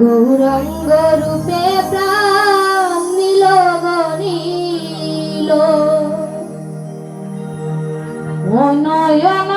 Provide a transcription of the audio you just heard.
গৌরঙ্গ রূপে প্রাণ নীল গণিল নয়ন